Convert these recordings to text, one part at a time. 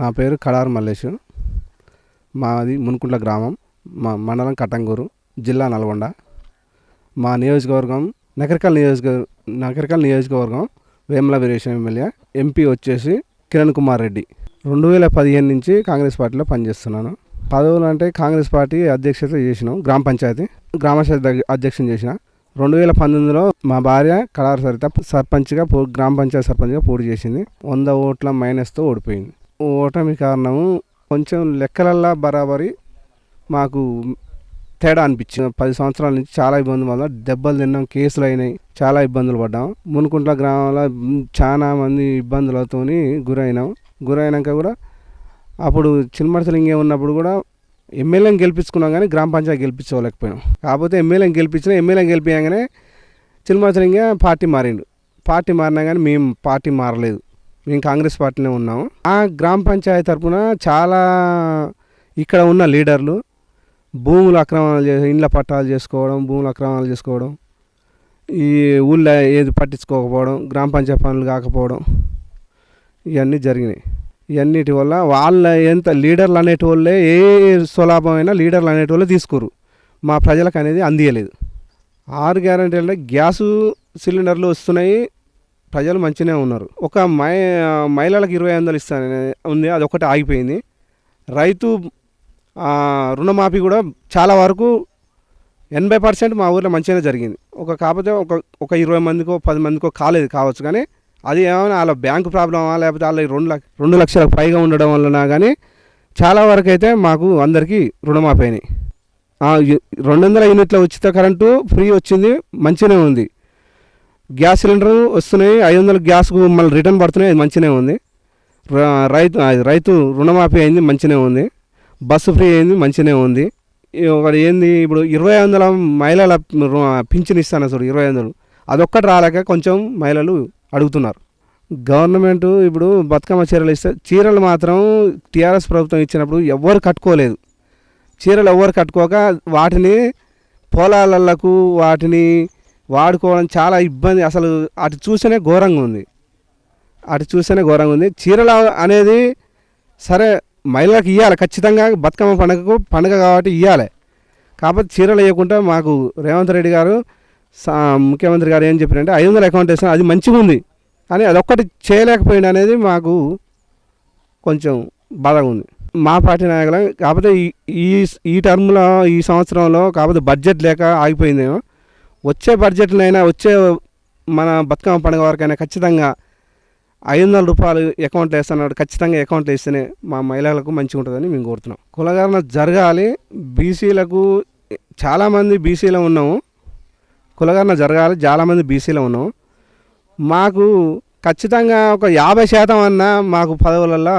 నా పేరు కడారు మల్లేష్ మాది మునుకుంట్ల గ్రామం. మా మండలం కట్టంగూరు జిల్లా నల్గొండ. మా నియోజకవర్గం నకరికల్ నియోజక నకరికల్ నియోజకవర్గం వేముల వీరేశం ఎమ్మెల్యే ఎంపీ వచ్చేసి కిరణ్ కుమార్ రెడ్డి. రెండు వేల పదిహేను నుంచి కాంగ్రెస్ పార్టీలో పనిచేస్తున్నాను. పదవులు అంటే కాంగ్రెస్ పార్టీ అధ్యక్షత చేసినాం గ్రామ పంచాయతీ గ్రామ అధ్యక్షం చేసిన. రెండు వేల పంతొమ్మిదిలో మా భార్య కడారు సరిత సర్పంచ్గా పో గ్రామ పంచాయతీ సర్పంచ్గా పోటీ చేసింది. వంద ఓట్ల మైనస్తో ఓడిపోయింది. ఓటమి కారణము కొంచెం లెక్కలల్లా బరాబరి మాకు తేడా అనిపించింది. పది సంవత్సరాల నుంచి చాలా ఇబ్బంది వల్ల దెబ్బలు తిన్నాం కేసులు అయినాయి చాలా ఇబ్బందులు పడ్డాం. మునుకుంట్ల గ్రామంలో చాలా మంది ఇబ్బందులతో గురైనాం. గురైనాక కూడా అప్పుడు చిన్మడతలింగే ఉన్నప్పుడు కూడా ఎమ్మెల్యేని గెలిపించుకున్నాం కానీ గ్రామ పంచాయతీ గెలిపించుకోలేకపోయాం కాకపోతే ఎమ్మెల్యేని గెలిపించిన ఎమ్మెల్యేని గెలిపించగానే చిన్మడతలింగే పార్టీ మారిండు. పార్టీ మారినా కానీ మేము పార్టీ మారలేదు. మేము కాంగ్రెస్ పార్టీలో ఉన్నాము. ఆ గ్రామ పంచాయతీ తరఫున చాలా ఇక్కడ ఉన్న లీడర్లు భూములు అక్రమాలు చేసి ఇండ్ల పట్టాలు చేసుకోవడం భూములు అక్రమాలు చేసుకోవడం ఈ ఊళ్ళో ఏది పట్టించుకోకపోవడం గ్రామ పంచాయతీ పనులు కాకపోవడం ఇవన్నీ జరిగినాయి. ఇవన్నిటి వల్ల వాళ్ళ ఎంత లీడర్లు అనేటి వాళ్ళే ఏ స్వలాభమైనా లీడర్లు అనేటి వాళ్ళే తీసుకోరు. మా ప్రజలకు అనేది అందియలేదు. ఆరు గ్యారంటీ అంటే గ్యాసు సిలిండర్లు వస్తున్నాయి ప్రజలు మంచిగానే ఉన్నారు. ఒక మై మహిళలకు ఇరవై వందలు ఇస్తాను ఉంది. అది ఒకటి ఆగిపోయింది. రైతు రుణమాఫీ కూడా చాలా వరకు ఎనభై పర్సెంట్ మా ఊర్లో మంచిగానే జరిగింది. ఒక కాకపోతే ఒక ఒక ఇరవై మందికో పది మందికో కాలేదు కావచ్చు కానీ అది ఏమైనా వాళ్ళ బ్యాంకు ప్రాబ్లమా లేకపోతే వాళ్ళ రెండు లక్ష రెండు లక్షలకు పైగా ఉండడం వలన కానీ చాలా వరకు అయితే మాకు అందరికీ రుణమాఫీ అయినాయి. రెండు వందల యూనిట్ల ఉచిత కరెంటు ఫ్రీ వచ్చింది మంచిగానే ఉంది. గ్యాస్ సిలిండర్ వస్తున్నాయి. ఐదు వందల గ్యాస్కు మళ్ళీ రిటర్న్ పడుతున్నాయి. అది మంచిగానే ఉంది. రైతు రైతు రుణమాఫీ అయింది మంచిగానే ఉంది. బస్సు ఫ్రీ అయింది మంచిగానే ఉంది. ఒకటి ఏంది ఇప్పుడు ఇరవై వందల మహిళల పింఛన్ ఇస్తాను చూడు ఇరవై వందలు. అదొక్కటి రాలేక కొంచెం మహిళలు అడుగుతున్నారు. గవర్నమెంట్ ఇప్పుడు బతుకమ్మ చీరలు ఇస్తే చీరలు మాత్రం టీఆర్ఎస్ ప్రభుత్వం ఇచ్చినప్పుడు ఎవ్వరు కట్టుకోలేదు. చీరలు ఎవ్వరు కట్టుకోక వాటిని పొలాలకు వాటిని వాడుకోవడం చాలా ఇబ్బంది. అసలు అటు చూస్తేనే ఘోరంగా ఉంది. అటు చూస్తేనే ఘోరంగా ఉంది. చీరలు అనేది సరే మహిళలకు ఇవ్వాలి ఖచ్చితంగా బతుకమ్మ పండుగకు పండుగ కాబట్టి ఇవ్వాలి కాకపోతే చీరలు వేయకుండా మాకు రేవంత్ రెడ్డి గారు సా- ముఖ్యమంత్రి గారు ఏం చెప్పారంటే ఐదు వందల అకౌంట్ వేసిన అది మంచిగా ఉంది కానీ అదొక్కటి చేయలేకపోయింది అనేది మాకు కొంచెం బాధగా ఉంది. మా పార్టీ నాయకులు కాకపోతే ఈ ఈ ఈ టర్మ్లో ఈ సంవత్సరంలో కాకపోతే బడ్జెట్ లేక ఆగిపోయిందేమో. వచ్చే బడ్జెట్లైనా వచ్చే మన బతుకమ్మ పండుగ వరకైనా ఖచ్చితంగా ఐదు వందల రూపాయలు అకౌంట్లో వేస్తున్నాడు ఖచ్చితంగా అకౌంట్లో వేస్తేనే మా మహిళలకు మంచిగా ఉంటుందని మేము కోరుతున్నాం. కులగరణ జరగాలి. బీసీలకు చాలామంది బీసీలో ఉన్నాము. కులగరణ జరగాలి. చాలామంది బీసీలో ఉన్నాము. మాకు ఖచ్చితంగా ఒక యాభై శాతం అన్నా మాకు పదవులలో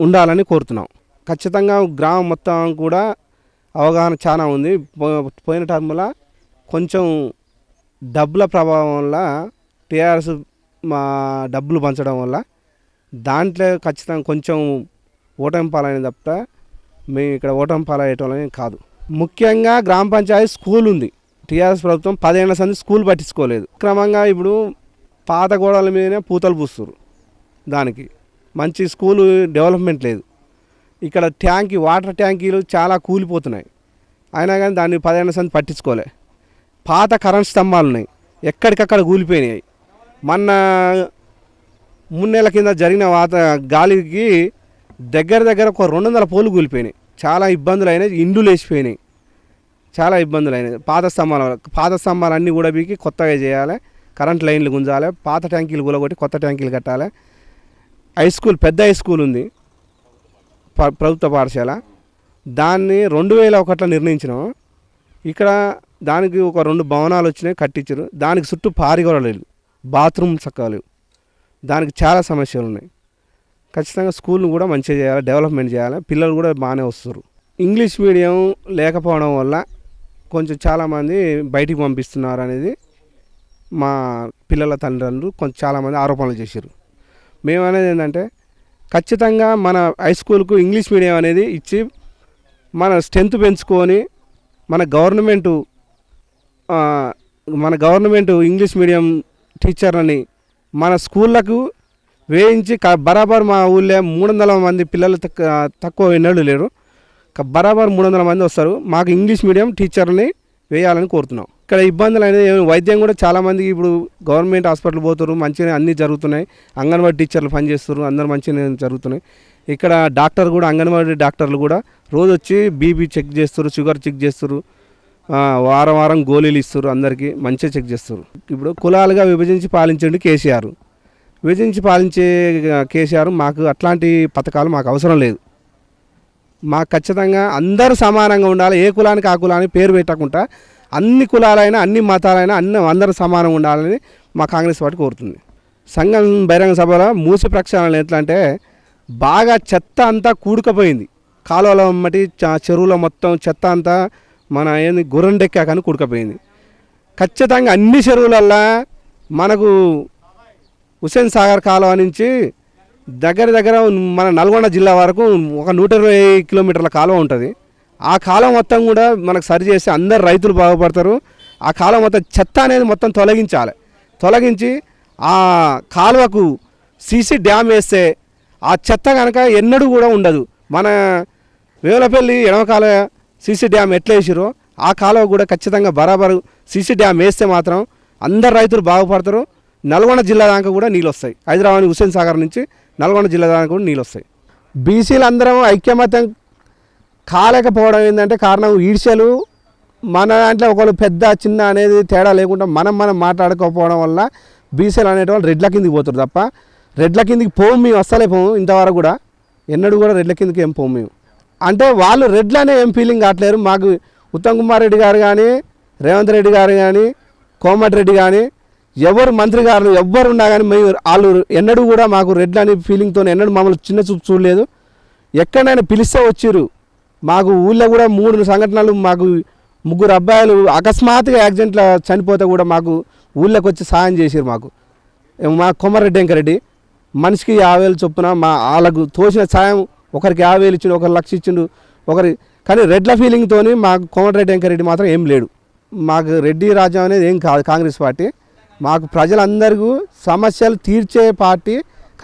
ఉండాలని కోరుతున్నాం. ఖచ్చితంగా గ్రామం మొత్తం కూడా అవగాహన చాలా ఉంది. పో- పోయిన టర్మ్లో కొంచెం డబ్బుల ప్రభావం వల్ల టీఆర్ఎస్ మా డబ్బులు పంచడం వల్ల దాంట్లో ఖచ్చితంగా కొంచెం ఓటమి పాలైన తప్ప మేము ఇక్కడ ఓటమి పాలయ్యేటోళ్ళని కాదు. ముఖ్యంగా గ్రామ పంచాయతీ స్కూల్ ఉంది. టీఆర్ఎస్ ప్రభుత్వం పదేళ్ళ సంది స్కూల్ పట్టించుకోలేదు. క్రమంగా ఇప్పుడు పాత గోడల మీదనే పూతలు పూస్తారు దానికి. మంచి స్కూలు డెవలప్మెంట్ లేదు. ఇక్కడ ట్యాంక్ వాటర్ ట్యాంకీలు చాలా కూలిపోతున్నాయి. అయినా కానీ దాన్ని పదిహేను సంది పట్టించుకోలే. పాత కరెంట్ స్తంభాలు ఉన్నాయి. ఎక్కడికక్కడ కూలిపోయినాయి. మొన్న మూడు కింద జరిగిన వాత గాలికి దగ్గర దగ్గర ఒక రెండు వందల పోలు కూలిపోయినాయి. చాలా ఇబ్బందులు అయినాయి ఇండ్లు లేచిపోయినాయి. చాలా ఇబ్బందులు అయినాయి పాత స్తంభాల పాత స్తంభాలు అన్నీ కూడా బీకి కొత్తగా చేయాలి. కరెంట్ లైన్లు గుంజాలి. పాత ట్యాంకీలు కూలగొట్టి కొత్త ట్యాంకీలు కట్టాలి. హై స్కూల్ పెద్ద హై స్కూల్ ఉంది. ప్రభుత్వ పాఠశాల. దాన్ని రెండు వేల ఒకటిలో నిర్ణయించినాం. ఇక్కడ దానికి ఒక రెండు భవనాలు వచ్చినాయి కట్టించారు దానికి చుట్టూ పారిగొడలేదు బాత్రూమ్ చక్కలేవు దానికి చాలా సమస్యలు ఉన్నాయి. ఖచ్చితంగా స్కూల్ని కూడా మంచిగా చేయాలి డెవలప్మెంట్ చేయాలి. పిల్లలు కూడా బాగానే వస్తారు ఇంగ్లీష్ మీడియం లేకపోవడం వల్ల కొంచెం చాలామంది బయటికి పంపిస్తున్నారు అనేది మా పిల్లల తల్లిదండ్రులు కొంచెం చాలామంది ఆరోపణలు చేశారు మేము అనేది ఏంటంటే ఖచ్చితంగా మన హై స్కూల్కు ఇంగ్లీష్ మీడియం అనేది ఇచ్చి మన స్ట్రెంత్ పెంచుకొని మన గవర్నమెంటు మన గవర్నమెంట్ ఇంగ్లీష్ మీడియం టీచర్లని మన స్కూళ్ళకు వేయించి క- బరాబర్ మా ఊళ్ళో మూడు వందల మంది పిల్లలు తక్కువ తక్కువ ఎన్నడూ లేరు. బరాబర్ మూడు వందల మంది వస్తారు. మాకు ఇంగ్లీష్ మీడియం టీచర్ని వేయాలని కోరుతున్నాం. ఇక్కడ ఇబ్బందులు అనేది వైద్యం కూడా చాలామందికి ఇప్పుడు గవర్నమెంట్ హాస్పిటల్ పోతారు మంచిగా అన్నీ జరుగుతున్నాయి. అంగన్వాడీ టీచర్లు పనిచేస్తారు అందరూ మంచిగా జరుగుతున్నాయి. ఇక్కడ డాక్టర్ కూడా అంగన్వాడీ డాక్టర్లు కూడా రోజు వచ్చి బీపీ చెక్ చేస్తారు షుగర్ చెక్ చేస్తారు వారం వారం గోళీలు ఇస్తారు అందరికీ మంచిగా చెక్ చేస్తారు ఇప్పుడు కులాలుగా విభజించి పాలించండి కేసీఆర్. విభజించి పాలించే కేసీఆర్ మాకు అట్లాంటి పథకాలు మాకు అవసరం లేదు. మాకు ఖచ్చితంగా అందరూ సమానంగా ఉండాలి ఏ కులానికి ఆ కులానికి పేరు పెట్టకుండా అన్ని కులాలైనా అన్ని మతాలైనా అన్ని అందరూ సమానం ఉండాలని మా కాంగ్రెస్ పార్టీ కోరుతుంది. సంఘం బహిరంగ సభలో మూసి ప్రక్షాళన ఎట్లా అంటే బాగా చెత్త అంతా కూడుకపోయింది. కాలువల మట్టి చెరువుల మొత్తం చెత్త అంతా మన ఏంది గుర్రండెక్కాకని కూడుకపోయింది. ఖచ్చితంగా అన్ని చెరువులల్లా మనకు హుస్సేన్ సాగర్ కాలువ నుంచి దగ్గర దగ్గర మన నల్గొండ జిల్లా వరకు ఒక నూట ఇరవై కిలోమీటర్ల కాలువ ఉంటుంది. ఆ కాలం మొత్తం కూడా మనకు సరి చేస్తే అందరు రైతులు బాగుపడతారు. ఆ కాలం మొత్తం చెత్త అనేది మొత్తం తొలగించాలి. తొలగించి ఆ కాలువకు సీసీ డ్యామ్ వేస్తే ఆ చెత్త కనుక ఎన్నడూ కూడా ఉండదు. మన వేలపల్లి ఎడమ కాలువ సీసీ డ్యామ్ ఎట్లా వేసిరో ఆ కాలువ కూడా ఖచ్చితంగా బరాబరు సీసీ డ్యామ్ వేస్తే మాత్రం అందరు రైతులు బాగుపడతారు. నల్గొండ జిల్లా దాకా కూడా నీళ్ళు వస్తాయి. హైదరాబాద్ హుస్సేన్ సాగర్ నుంచి నల్గొండ జిల్లా దాకా కూడా నీళ్ళు వస్తాయి. బీసీలు అందరం ఐక్యమత్యం కాలేకపోవడం ఏంటంటే కారణం ఈడ్చలు. మన దాంట్లో ఒకళ్ళు పెద్ద చిన్న అనేది తేడా లేకుండా మనం మనం మాట్లాడుకోకపోవడం వల్ల బీసీలు వాళ్ళు రెడ్ల కిందికి పోతారు తప్ప రెడ్ల కిందికి పోము మేము అస్సలే పోము ఇంతవరకు కూడా. ఎన్నడూ కూడా రెడ్ల కిందికి ఏం పోము మేము. అంటే వాళ్ళు రెడ్లనే ఏం ఫీలింగ్ కావట్లేరు మాకు ఉత్తమ్ కుమార్ రెడ్డి గారు కానీ రేవంత్ రెడ్డి గారు కానీ కోమటి రెడ్డి కానీ ఎవరు మంత్రి గారు ఎవ్వరు ఉన్నా కానీ మేము వాళ్ళు ఎన్నడూ కూడా మాకు రెడ్లు అనే ఫీలింగ్తో ఎన్నడూ మమ్మల్ని చిన్న చూపు చూడలేదు. ఎక్కడైనా పిలిస్తే వచ్చిర్రు. మాకు ఊళ్ళో కూడా మూడు సంఘటనలు మాకు ముగ్గురు అబ్బాయిలు అకస్మాత్తుగా యాక్సిడెంట్లో చనిపోతే కూడా మాకు ఊళ్ళోకి వచ్చి సాయం చేసిరు మాకు. మా కొమరెడ్డి వెంకరెడ్డి మనిషికి యాభై వేలు చొప్పున మా వాళ్ళకు తోచిన సాయం ఒకరికి యాభై వేలు ఇచ్చిండు ఒకరు లక్ష ఇచ్చిండు ఒకరి కానీ రెడ్ల ఫీలింగ్తోని మాకు కోమటిరెడ్డి వెంకరెడ్డి మాత్రం ఏం లేడు. మాకు రెడ్డి రాజ్యం అనేది ఏం కాదు కాంగ్రెస్ పార్టీ. మాకు ప్రజలందరికీ సమస్యలు తీర్చే పార్టీ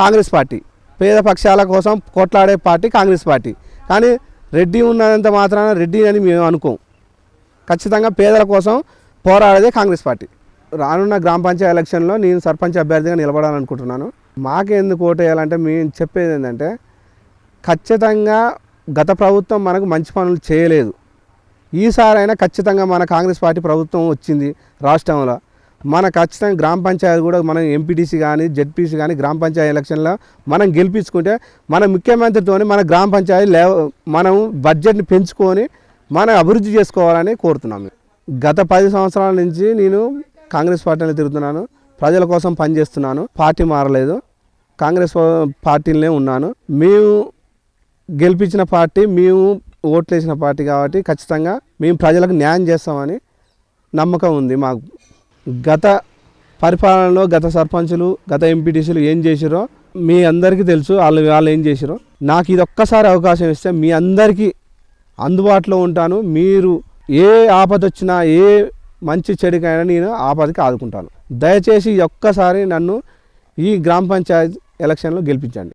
కాంగ్రెస్ పార్టీ. పేద పక్షాల కోసం కొట్లాడే పార్టీ కాంగ్రెస్ పార్టీ. కానీ రెడ్డి ఉన్నంత మాత్రాన రెడ్డి అని మేము అనుకోం. ఖచ్చితంగా పేదల కోసం పోరాడేదే కాంగ్రెస్ పార్టీ. రానున్న గ్రామ పంచాయతీ ఎలక్షన్లో నేను సర్పంచ్ అభ్యర్థిగా నిలబడాలనుకుంటున్నాను. మాకెందుకు ఓటు వేయాలంటే మేము చెప్పేది ఏంటంటే ఖచ్చితంగా గత ప్రభుత్వం మనకు మంచి పనులు చేయలేదు. ఈసారైనా ఖచ్చితంగా మన కాంగ్రెస్ పార్టీ ప్రభుత్వం వచ్చింది రాష్ట్రంలో. మన ఖచ్చితంగా గ్రామ పంచాయతీ కూడా మనం ఎంపీటీసీ కానీ జెడ్పీసీ కానీ గ్రామ పంచాయతీ ఎలక్షన్లో మనం గెలిపించుకుంటే మన ముఖ్యమంత్రితో మన గ్రామ పంచాయతీ లే మనం బడ్జెట్ని పెంచుకొని మనం అభివృద్ధి చేసుకోవాలని కోరుతున్నాము గత పది సంవత్సరాల నుంచి నేను కాంగ్రెస్ పార్టీలో తిరుగుతున్నాను. ప్రజల కోసం పనిచేస్తున్నాను. పార్టీ మారలేదు. కాంగ్రెస్ పార్టీలోనే ఉన్నాను. మేము గెలిపించిన పార్టీ మేము ఓట్లేసిన పార్టీ కాబట్టి ఖచ్చితంగా మేము ప్రజలకు న్యాయం చేస్తామని నమ్మకం ఉంది మాకు. గత పరిపాలనలో గత సర్పంచులు గత ఎంపీటీసీలు ఏం చేసిరో మీ అందరికీ తెలుసు. వాళ్ళు వాళ్ళు ఏం చేసిరో. నాకు ఇది ఒక్కసారి అవకాశం ఇస్తే మీ అందరికీ అందుబాటులో ఉంటాను. మీరు ఏ ఆపద వచ్చినా ఏ మంచి చెడుకైనా నేను ఆపదకి ఆదుకుంటాను. దయచేసి ఒక్కసారి నన్ను ఈ గ్రామ పంచాయతీ ఎలక్షన్లో గెలిపించండి.